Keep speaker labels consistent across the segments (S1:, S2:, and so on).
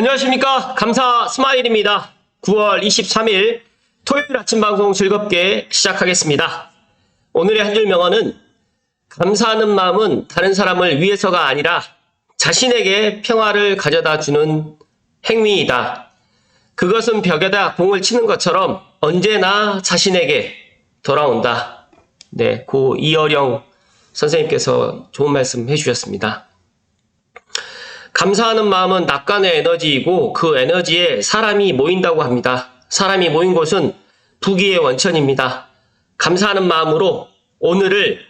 S1: 안녕하십니까. 감사 스마일입니다. 9월 23일 토요일 아침 방송 즐겁게 시작하겠습니다. 오늘의 한 줄 명언은 감사하는 마음은 다른 사람을 위해서가 아니라 자신에게 평화를 가져다 주는 행위이다. 그것은 벽에다 공을 치는 것처럼 언제나 자신에게 돌아온다. 네, 고 이어령 선생님께서 좋은 말씀 해주셨습니다. 감사하는 마음은 낙관의 에너지이고 그 에너지에 사람이 모인다고 합니다. 사람이 모인 곳은 부귀의 원천입니다. 감사하는 마음으로 오늘을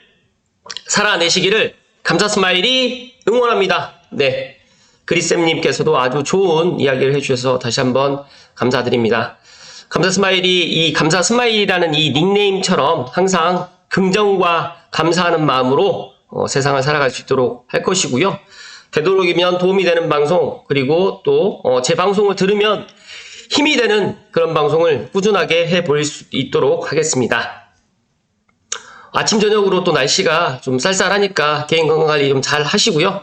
S1: 살아내시기를 감사 스마일이 응원합니다. 네. 그리쌤님께서도 아주 좋은 이야기를 해주셔서 다시 한번 감사드립니다. 감사 스마일이 이 감사 스마일이라는 이 닉네임처럼 항상 긍정과 감사하는 마음으로 어, 세상을 살아갈 수 있도록 할 것이고요. 되도록이면 도움이 되는 방송 그리고 또 제 방송을 들으면 힘이 되는 그런 방송을 꾸준하게 해볼 수 있도록 하겠습니다. 아침 저녁으로 또 날씨가 좀 쌀쌀하니까 개인 건강 관리 좀 잘 하시고요.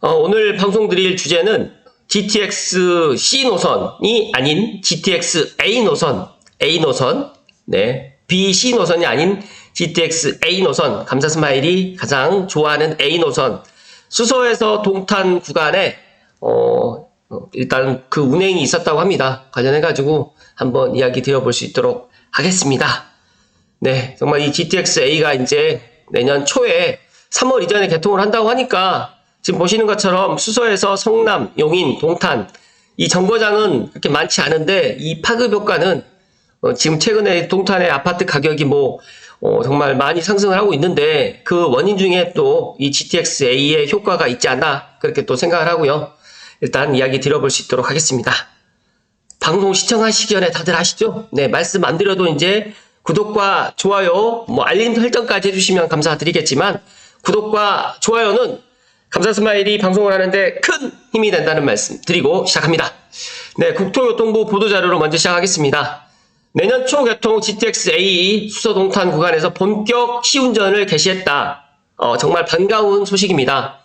S1: 어, 오늘 방송 드릴 주제는 GTX C 노선이 아닌 GTX A 노선, A 노선, 네, B C 노선이 아닌 GTX A 노선, 감사 스마일이 가장 좋아하는 A 노선, 수서에서 동탄 구간에 어, 어, 일단 그 운행이 있었다고 합니다. 관련해가지고 한번 이야기 드려볼 수 있도록 하겠습니다. 네, 정말 이 GTX A가 이제 내년 초에 3월 이전에 개통을 한다고 하니까 지금 보시는 것처럼 수서에서 성남, 용인, 동탄 이 정거장은 그렇게 많지 않은데 이 파급 효과는 어, 지금 최근에 동탄의 아파트 가격이 뭐 어, 정말 많이 상승을 하고 있는데 그 원인 중에 또 이 GTX A의 효과가 있지 않나 그렇게 또 생각을 하고요. 일단 이야기 드려볼 수 있도록 하겠습니다. 방송 시청하시기 전에 다들 아시죠? 네, 말씀 안 드려도 이제 구독과 좋아요, 뭐 알림 설정까지 해주시면 감사드리겠지만 구독과 좋아요는 감사 스마일이 방송을 하는데 큰 힘이 된다는 말씀 드리고 시작합니다. 네, 국토교통부 보도자료로 먼저 시작하겠습니다. 내년 초 개통 GTX A 수서 동탄 구간에서 본격 시운전을 개시했다. 어, 정말 반가운 소식입니다.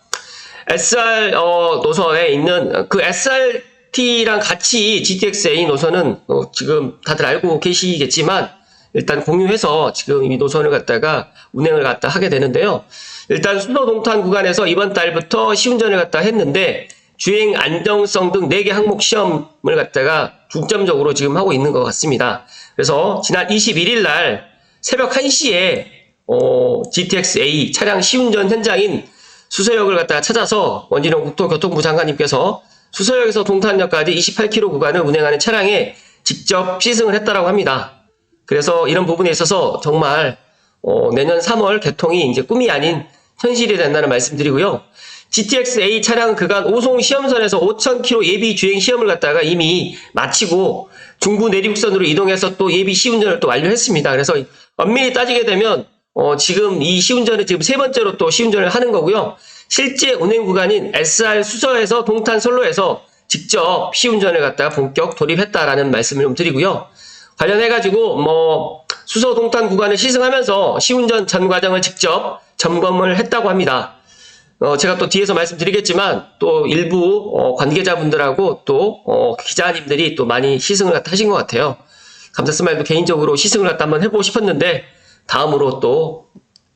S1: SR 어, 노선에 있는 그 SRT랑 같이 GTX A 노선은 어, 지금 다들 알고 계시겠지만 일단 공유해서 지금 이 노선을 갖다가 운행을 갖다 하게 되는데요. 일단 수도 동탄 구간에서 이번 달부터 시운전을 갖다 했는데 주행 안정성 등 4개 항목 시험을 갖다가 중점적으로 지금 하고 있는 것 같습니다. 그래서 지난 21일 날 새벽 1시에 어, GTX A 차량 시운전 현장인 수서역을 갖다가 찾아서 원진영 국토교통부 장관님께서 수서역에서 동탄역까지 28km 구간을 운행하는 차량에 직접 시승을 했다라고 합니다. 그래서 이런 부분에 있어서 정말 어, 내년 3월 개통이 이제 꿈이 아닌 현실이 된다는 말씀드리고요. GTX A 차량 그간 오송 시험선에서 5,000km 예비 주행 시험을 갖다가 이미 마치고 중부 내륙선으로 이동해서 또 예비 시운전을 또 완료했습니다. 그래서 엄밀히 따지게 되면 어, 지금 이 시운전을 지금 세 번째로 또 시운전을 하는 거고요. 실제 운행 구간인 SR 수서에서 동탄 선로에서 직접 시운전을 갖다가 본격 돌입했다라는 말씀을 좀 드리고요. 관련해가지고 뭐 수서 동탄 구간을 시승하면서 시운전 전 과정을 직접 점검을 했다고 합니다. 어, 제가 또 뒤에서 말씀드리겠지만 또 일부 어, 관계자분들하고 또 어, 기자님들이 또 많이 시승을 갖다 하신 것 같아요. 감사 스마일도 개인적으로 시승을 갖다 한번 해보고 싶었는데 다음으로 또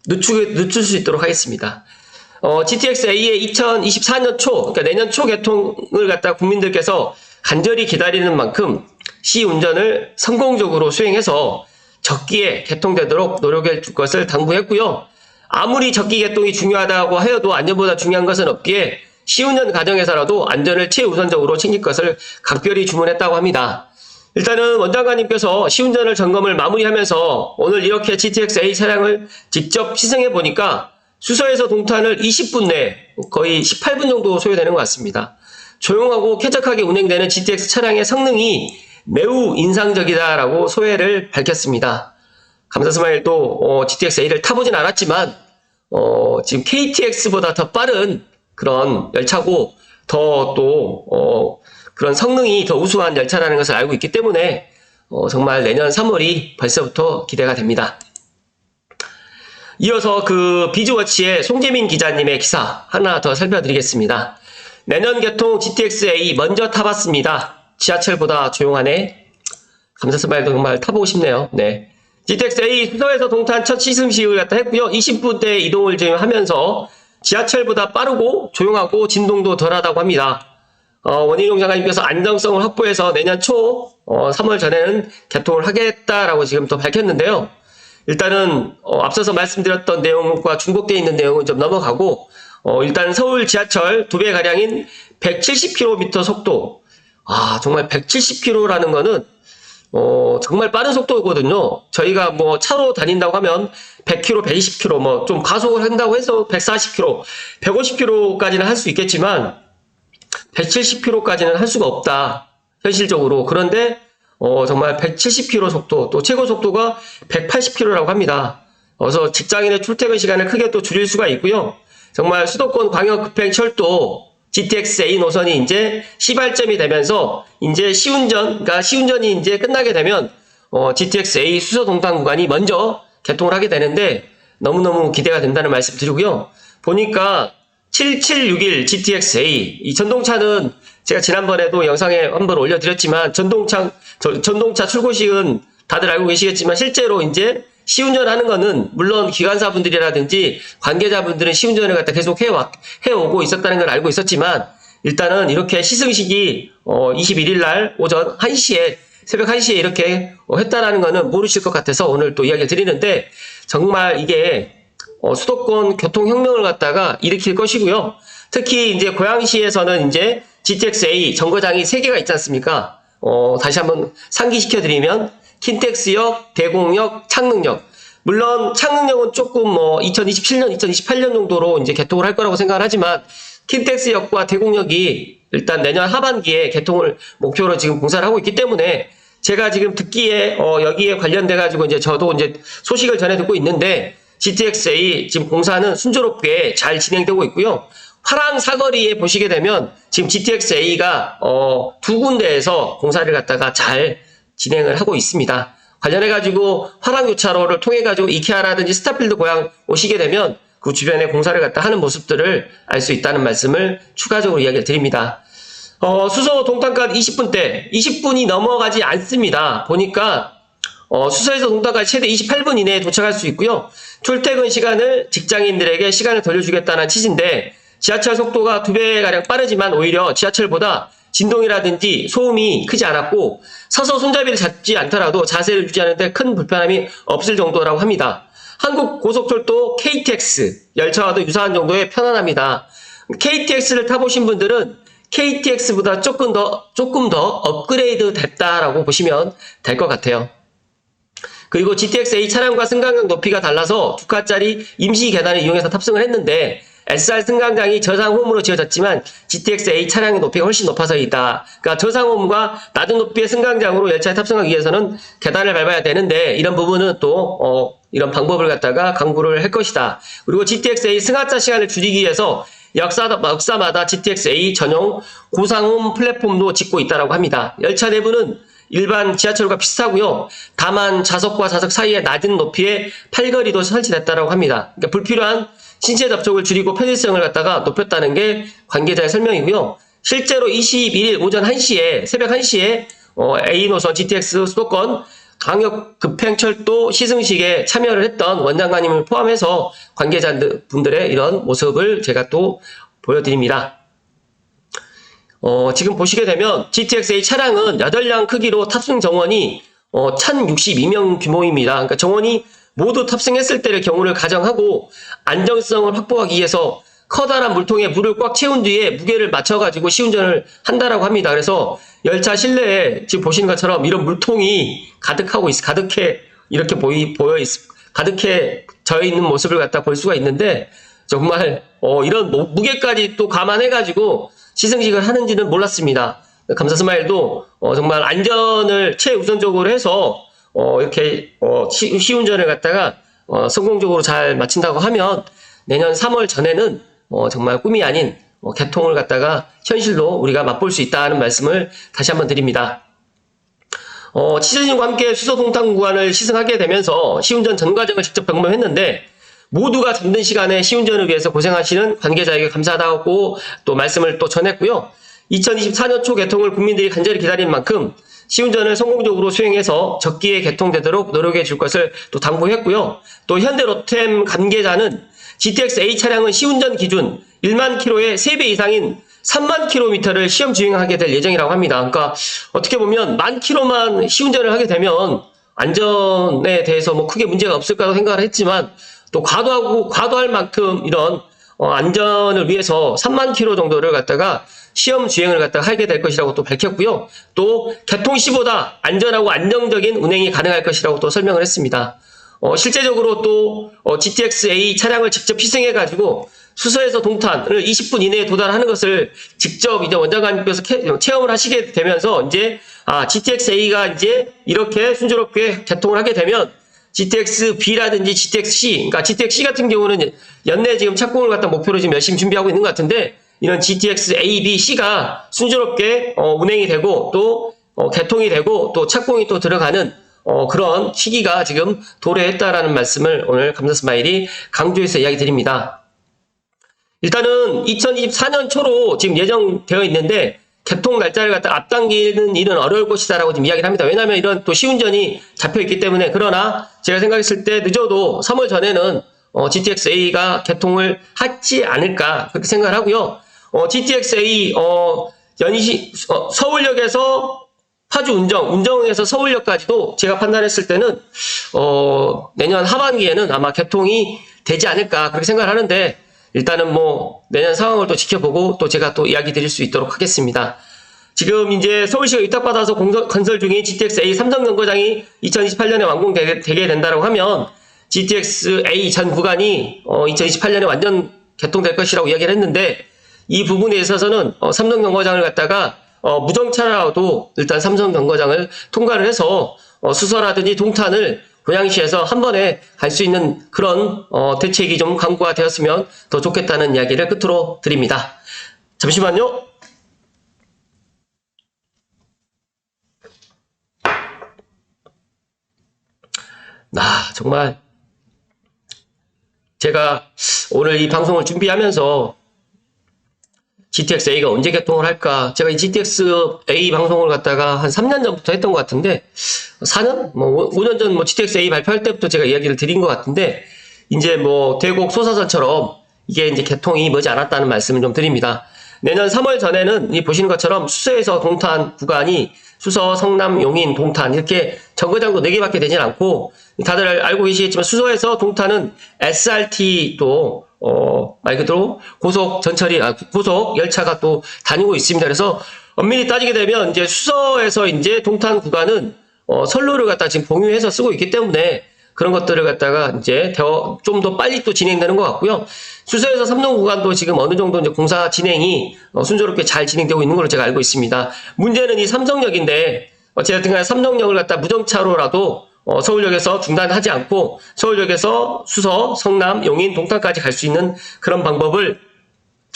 S1: 늦추, 늦출 수 있도록 하겠습니다. 어, GTX A의 2024년 초, 그러니까 내년 초 개통을 갖다 국민들께서 간절히 기다리는 만큼 시 운전을 성공적으로 수행해서 적기에 개통되도록 노력해 줄 것을 당부했고요. 아무리 적기 개통이 중요하다고 하여도 안전보다 중요한 것은 없기에 시운전 과정에서라도 안전을 최우선적으로 챙길 것을 각별히 주문했다고 합니다. 일단은 원장관님께서 시운전을 점검을 마무리하면서 오늘 이렇게 GTX A 차량을 직접 시승해 보니까 수서에서 동탄을 20분 내 거의 18분 정도 소요되는 것 같습니다. 조용하고 쾌적하게 운행되는 GTX 차량의 성능이 매우 인상적이다라고 소회를 밝혔습니다. 감사스마일도 어, GTX A를 타보진 않았지만 어, 지금 KTX보다 더 빠른 그런 열차고 더또 어, 그런 성능이 더 우수한 열차라는 것을 알고 있기 때문에 어, 정말 내년 3월이 벌써부터 기대가 됩니다. 이어서 그 비즈워치의 송재민 기자님의 기사 하나 더 살펴드리겠습니다. 내년 개통 GTX-A 먼저 타봤습니다. 지하철보다 조용하네. 감사스마일도 정말 타보고 싶네요. 네. GTX-A 수서에서 동탄 첫 시승식을 갖다 했고요. 20분대 이동을 지금 하면서 지하철보다 빠르고 조용하고 진동도 덜하다고 합니다. 어, 원희룡 장관님께서 안정성을 확보해서 내년 초 어, 3월 전에는 개통을 하겠다라고 지금 또 밝혔는데요. 일단은 어, 앞서서 말씀드렸던 내용과 중복되어 있는 내용은 좀 넘어가고 어, 일단 서울 지하철 두 배 가량인 170km 속도 아 정말 170km라는 거는 어, 정말 빠른 속도거든요. 저희가 뭐 차로 다닌다고 하면 100km, 120km, 뭐 좀 가속을 한다고 해서 140km, 150km까지는 할 수 있겠지만 170km까지는 할 수가 없다. 현실적으로. 그런데 어, 정말 170km 속도, 또 최고 속도가 180km라고 합니다. 그래서 직장인의 출퇴근 시간을 크게 또 줄일 수가 있고요. 정말 수도권 광역 급행 철도 GTX-A 노선이 이제 시발점이 되면서 이제 시운전, 그러니까 시운전이 이제 끝나게 되면 어, GTX-A 수서 동탄 구간이 먼저 개통을 하게 되는데 너무너무 기대가 된다는 말씀 드리고요. 보니까 7761 GTX-A 이 전동차는 제가 지난번에도 영상에 한번 올려드렸지만 전동차 저- 전동차 출고식은 다들 알고 계시겠지만 실제로 이제 시운전하는 거는 물론 기관사분들이라든지 관계자분들은 시운전을 갖다 계속 해와, 해오고 있었다는 걸 알고 있었지만 일단은 이렇게 시승식이 어, 21일 날 오전 1시에 새벽 1시에 이렇게 어, 했다라는 거는 모르실 것 같아서 오늘 또 이야기를 드리는데 정말 이게 어, 수도권 교통혁명을 갖다가 일으킬 것이고요. 특히 이제 고양시에서는 이제 GTX-A 정거장이 3개가 있지 않습니까? 어, 다시 한번 상기시켜드리면 킨텍스역, 대공역, 창릉역. 물론 창릉역은 조금 뭐 2027년, 2028년 정도로 이제 개통을 할 거라고 생각을 하지만 킨텍스역과 대공역이 일단 내년 하반기에 개통을 목표로 지금 공사를 하고 있기 때문에 제가 지금 듣기에 어, 여기에 관련돼 가지고 이제 저도 이제 소식을 전해 듣고 있는데 GTX-A 지금 공사는 순조롭게 잘 진행되고 있고요. 화랑 사거리에 보시게 되면 지금 GTX-A가 어, 두 군데에서 공사를 갖다가 잘 진행을 하고 있습니다. 관련해 가지고 화랑 교차로를 통해 가지고 이케아라든지 스타필드 고향 오시게 되면 그 주변에 공사를 갖다 하는 모습들을 알 수 있다는 말씀을 추가적으로 이야기를 드립니다. 어, 수서 동탄까지 20분 대 20분이 넘어가지 않습니다. 보니까 어, 수서에서 동탄까지 최대 28분 이내에 도착할 수 있고요. 출퇴근 시간을 직장인들에게 시간을 돌려주겠다는 취지인데 지하철 속도가 두 배가량 빠르지만 오히려 지하철보다 진동이라든지 소음이 크지 않았고 서서 손잡이를 잡지 않더라도 자세를 유지하는데 큰 불편함이 없을 정도라고 합니다. 한국 고속철도 KTX 열차와도 유사한 정도의 편안합니다. KTX를 타보신 분들은 KTX보다 조금 더 조금 더 업그레이드 됐다라고 보시면 될 것 같아요. 그리고 GTX-A 차량과 승강장 높이가 달라서 두 칸짜리 임시 계단을 이용해서 탑승을 했는데 SR 승강장이 저상홈으로 지어졌지만 GTX-A 차량의 높이가 훨씬 높아서이다. 그러니까 저상홈과 낮은 높이의 승강장으로 열차에 탑승하기 위해서는 계단을 밟아야 되는데 이런 부분은 또 어, 이런 방법을 갖다가 강구를 할 것이다. 그리고 GTX-A 승하차 시간을 줄이기 위해서 역사, 역사마다 GTX-A 전용 고상홈 플랫폼도 짓고 있다고 합니다. 열차 내부는 일반 지하철과 비슷하고요. 다만 좌석과 좌석 사이에 낮은 높이의 팔걸이도 설치됐다고 합니다. 그러니까 불필요한 신체 접촉을 줄이고 편의성을 갖다가 높였다는 게 관계자의 설명이고요. 실제로 21일 오전 1시에 새벽 1시에 어, A 노선 GTX 수도권 강역 급행철도 시승식에 참여를 했던 원장관님을 포함해서 관계자분들의 이런 모습을 제가 또 보여드립니다. 어, 지금 보시게 되면 GTX-A 차량은 8량 크기로 탑승 정원이 어, 1062명 규모입니다. 그러니까 정원이 모두 탑승했을 때의 경우를 가정하고 안정성을 확보하기 위해서 커다란 물통에 물을 꽉 채운 뒤에 무게를 맞춰가지고 시운전을 한다라고 합니다. 그래서 열차 실내에 지금 보시는 것처럼 이런 물통이 가득하고 있, 가득해 이렇게 보이, 보여 있, 가득해 져 있는 모습을 갖다 볼 수가 있는데 정말 어, 이런 모- 무게까지 또 감안해가지고 시승식을 하는지는 몰랐습니다. 감사 스마일도 어, 정말 안전을 최우선적으로 해서 어, 이렇게 어, 시, 시운전을 갖다가 어, 성공적으로 잘 마친다고 하면 내년 3월 전에는 어, 정말 꿈이 아닌 어, 개통을 갖다가 현실로 우리가 맛볼 수 있다는 말씀을 다시 한번 드립니다. 어, 취재진과 함께 수서 동탄 구간을 시승하게 되면서 시운전 전 과정을 직접 점검했는데 모두가 잠든 시간에 시운전을 위해서 고생하시는 관계자에게 감사하다고 또 말씀을 또 전했고요. 2024년 초 개통을 국민들이 간절히 기다린 만큼 시운전을 성공적으로 수행해서 적기에 개통되도록 노력해 줄 것을 또 당부했고요. 또 현대 로템 관계자는 GTX-A 차량은 시운전 기준 1만 킬로의 3배 이상인 3만 킬로미터를 시험 주행하게 될 예정이라고 합니다. 그러니까 어떻게 보면 만 킬로만 시운전을 하게 되면 안전에 대해서 뭐 크게 문제가 없을 거라고 생각을 했지만 또 과도하고 과도할 만큼 이런 어, 안전을 위해서 3만 킬로 정도를 갖다가 시험 주행을 갖다가 하게 될 것이라고 또 밝혔고요. 또 개통 시보다 안전하고 안정적인 운행이 가능할 것이라고 또 설명을 했습니다. 어, 실제적으로 또 어, GTX-A 차량을 직접 희생해 가지고 수서에서 동탄을 20분 이내에 도달하는 것을 직접 이제 원장관님께서 캐- 체험을 하시게 되면서 이제 아 GTX-A가 이제 이렇게 순조롭게 개통을 하게 되면 GTX-B라든지 GTX-C, 그러니까 GTX-C 같은 경우는 연내 지금 착공을 갖다 목표로 지금 열심히 준비하고 있는 것 같은데 이런 GTX-A, B, C가 순조롭게 어, 운행이 되고 또 어, 개통이 되고 또 착공이 또 들어가는 어, 그런 시기가 지금 도래했다라는 말씀을 오늘 감사 스마일이 강조해서 이야기 드립니다. 일단은 2024년 초로 지금 예정되어 있는데 개통 날짜를 갖다 앞당기는 일은 어려울 것이다라고 지금 이야기를 합니다. 왜냐하면 이런 또 시운전이 잡혀 있기 때문에 그러나 제가 생각했을 때 늦어도 3월 전에는 어, GTX-A가 개통을 하지 않을까 그렇게 생각을 하고요. 어, GTX-A 어, 연시 어, 서울역에서 파주 운정, 운정에서 서울역까지도 제가 판단했을 때는 어, 내년 하반기에는 아마 개통이 되지 않을까 그렇게 생각을 하는데 일단은 뭐 내년 상황을 또 지켜보고 또 제가 또 이야기 드릴 수 있도록 하겠습니다. 지금 이제 서울시가 위탁받아서 공사- 건설 중인 GTX-A 삼성 정거장이 2028년에 완공되게 되게 된다고 하면 GTX-A 전 구간이 어, 2028년에 완전 개통될 것이라고 이야기를 했는데 이 부분에 있어서는 어, 삼성 정거장을 갖다가 어, 무정차라도 일단 삼성 정거장을 통과를 해서 어, 수서라든지 동탄을 고양시에서 한 번에 갈 수 있는 그런 어, 대책이 좀 강구가 되었으면 더 좋겠다는 이야기를 끝으로 드립니다. 잠시만요. 나 정말 제가 오늘 이 방송을 준비하면서 GTX-A가 언제 개통을 할까? 제가 이 GTX-A 방송을 갖다가 한 3년 전부터 했던 것 같은데, 4년? 뭐, 5년 전 뭐 GTX-A 발표할 때부터 제가 이야기를 드린 것 같은데, 이제 뭐, 대곡 소사선처럼 이게 이제 개통이 머지 않았다는 말씀을 좀 드립니다. 내년 3월 전에는 이 보시는 것처럼 수서에서 동탄 구간이 수서, 성남, 용인, 동탄 이렇게 정거장도 4개밖에 되진 않고 다들 알고 계시겠지만 수서에서 동탄은 SRT도 어, 말 그대로 고속 전철이, 아, 고속 열차가 또 다니고 있습니다. 그래서 엄밀히 따지게 되면 이제 수서에서 이제 동탄 구간은 어, 선로를 갖다 지금 공유해서 쓰고 있기 때문에 그런 것들을 갖다가 이제 좀 더 빨리 또 진행되는 것 같고요. 수서에서 삼동 구간도 지금 어느 정도 이제 공사 진행이 어, 순조롭게 잘 진행되고 있는 걸로 제가 알고 있습니다. 문제는 이 삼성역인데 어쨌든 간에 삼성역을 갖다 무정차로라도 어, 서울역에서 중단하지 않고 서울역에서 수서, 성남, 용인, 동탄까지 갈 수 있는 그런 방법을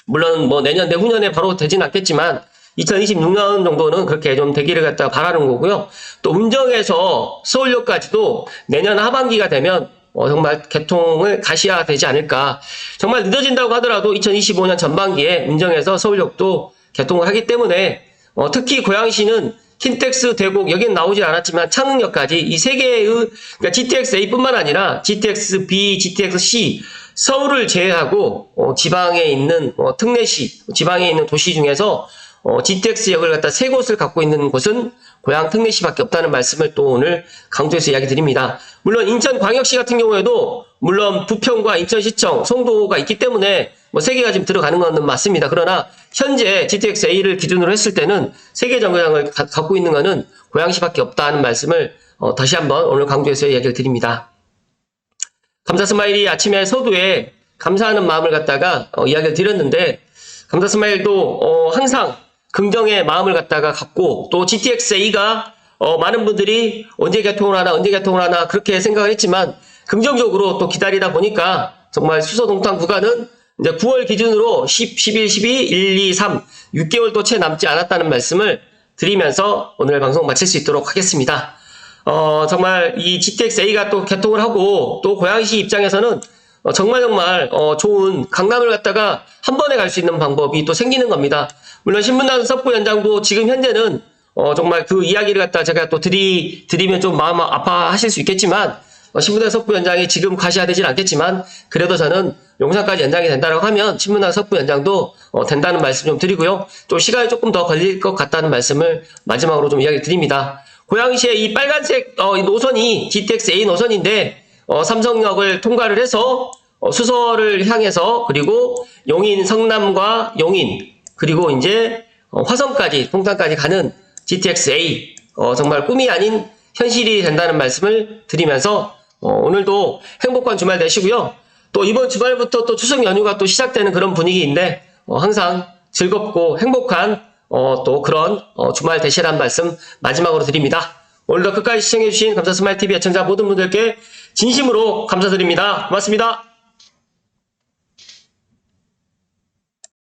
S1: 물론 뭐 내년 내후년에 바로 되진 않겠지만 2026년 정도는 그렇게 좀 되기를 갖다 바라는 거고요. 또 운정에서 서울역까지도 내년 하반기가 되면 어, 정말 개통을 가셔야 되지 않을까. 정말 늦어진다고 하더라도 2025년 전반기에 운정에서 서울역도 개통을 하기 때문에 어, 특히 고양시는 킨텍스 대곡 여기는 나오지 않았지만 창릉역까지 이 세 개의 그러니까 GTX-A뿐만 아니라 GTX-B, GTX-C 서울을 제외하고 어, 지방에 있는 어, 특례시, 지방에 있는 도시 중에서 어, GTX역을 갖다 세 곳을 갖고 있는 곳은 고향 특례시밖에 없다는 말씀을 또 오늘 강조해서 이야기 드립니다. 물론 인천광역시 같은 경우에도 물론 부평과 인천시청, 송도가 있기 때문에 뭐 세 개가 지금 들어가는 것은 맞습니다. 그러나 현재 GTX-A를 기준으로 했을 때는 세 개 정거장을 가- 갖고 있는 것은 고양시밖에 없다는 말씀을 어, 다시 한번 오늘 강조해서 이야기를 드립니다. 감사 스마일이 아침에 서두에 감사하는 마음을 갖다가 어, 이야기를 드렸는데 감사 스마일도 어, 항상 긍정의 마음을 갖다가 갖고 또 GTX-A가 어, 많은 분들이 언제 개통을 하나 언제 개통을 하나 그렇게 생각을 했지만 긍정적으로 또 기다리다 보니까 정말 수서동탄 구간은 이제 9월 기준으로 10, 11, 12, 1, 2, 3 6개월도 채 남지 않았다는 말씀을 드리면서 오늘 방송 마칠 수 있도록 하겠습니다. 어, 정말 이 GTX-A가 또 개통을 하고 또 고양시 입장에서는 어, 정말 정말 어, 좋은 강남을 갔다가 한 번에 갈 수 있는 방법이 또 생기는 겁니다. 물론 신문단 석부 연장도 지금 현재는 어, 정말 그 이야기를 갖다 제가 또 드리, 드리면 좀 마음 아파하실 수 있겠지만 어, 신문단 석부 연장이 지금 가셔야 되진 않겠지만 그래도 저는 용산까지 연장이 된다고 하면 신문단 석부 연장도 어, 된다는 말씀 좀 드리고요. 좀 시간이 조금 더 걸릴 것 같다는 말씀을 마지막으로 좀 이야기 드립니다. 고양시의 이 빨간색 어, 이 노선이 GTX A 노선인데 어, 삼성역을 통과를 해서 어, 수서를 향해서 그리고 용인 성남과 용인 그리고 이제 어, 화성까지 송산까지 가는 GTX A 어, 정말 꿈이 아닌 현실이 된다는 말씀을 드리면서 어, 오늘도 행복한 주말 되시고요. 또 이번 주말부터 또 추석 연휴가 또 시작되는 그런 분위기인데 어, 항상 즐겁고 행복한 어, 또 그런 어, 주말 되시라는 말씀 마지막으로 드립니다. 오늘도 끝까지 시청해주신 감사 스마일 TV 애청자 모든 분들께 진심으로 감사드립니다. 고맙습니다.